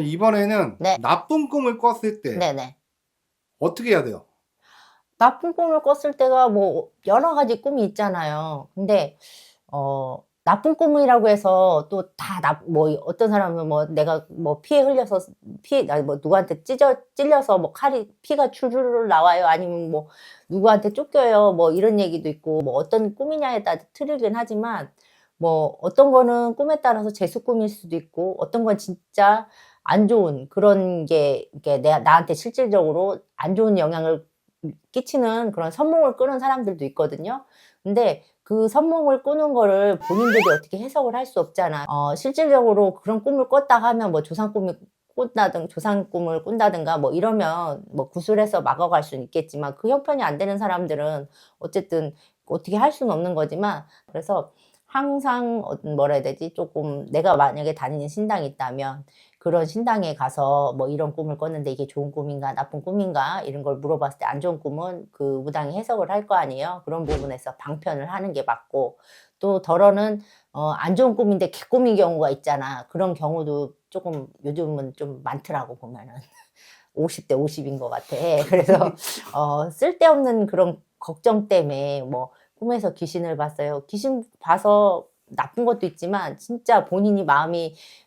이번에는 네. 나쁜 꿈을 꿨을 때 네네. 어떻게 해야 돼요? 나쁜 꿈을 꿨을 때가 뭐 여러 가지 꿈이 있잖아요. 근데 어 나쁜 꿈이라고 해서 또 다 뭐 어떤 사람은 뭐 내가 뭐 피에 흘려서 피해 아니 뭐 누구한테 찢어 찔려서 뭐 칼이 피가 줄줄 나와요. 아니면 뭐 누구한테 쫓겨요. 뭐 이런 얘기도 있고 뭐 어떤 꿈이냐에 따라 틀리긴 하지만 뭐 어떤 거는 꿈에 따라서 재수 꿈일 수도 있고 어떤 건 진짜 안 좋은 그런 게 이게 내 나한테 실질적으로 안 좋은 영향을 끼치는 그런 선몽을 꾸는 사람들도 있거든요. 근데 그 선몽을 꾸는 거를 본인들이 어떻게 해석을 할 수 없잖아. 어, 실질적으로 그런 꿈을 꿨다 하면 뭐 조상 꿈을 꾼다든 조상 꿈을 꾼다든가 뭐 이러면 뭐 구술해서 막아갈 수는 있겠지만 그 형편이 안 되는 사람들은 어쨌든 어떻게 할 수는 없는 거지만 그래서 항상 어, 뭐라 해야 되지 조금 내가 만약에 다니는 신당이 있다면 그런 신당에 가서 뭐 이런 꿈을 꿨는데 이게 좋은 꿈인가 나쁜 꿈인가 이런 걸 물어봤을 때 안 좋은 꿈은 그 무당이 해석을 할 거 아니에요. 그런 부분에서 방편을 하는 게 맞고 또 덜어는 어, 안 좋은 꿈인데 개꿈인 경우가 있잖아. 그런 경우도 조금 요즘은 좀 많더라고 보면은 50대 50인 것 같아. 그래서 어, 쓸데없는 그런 걱정 때문에 뭐 꿈에서 귀신을 봤어요. 귀신 봐서 나쁜 것도 있지만 진짜 본인이 마음이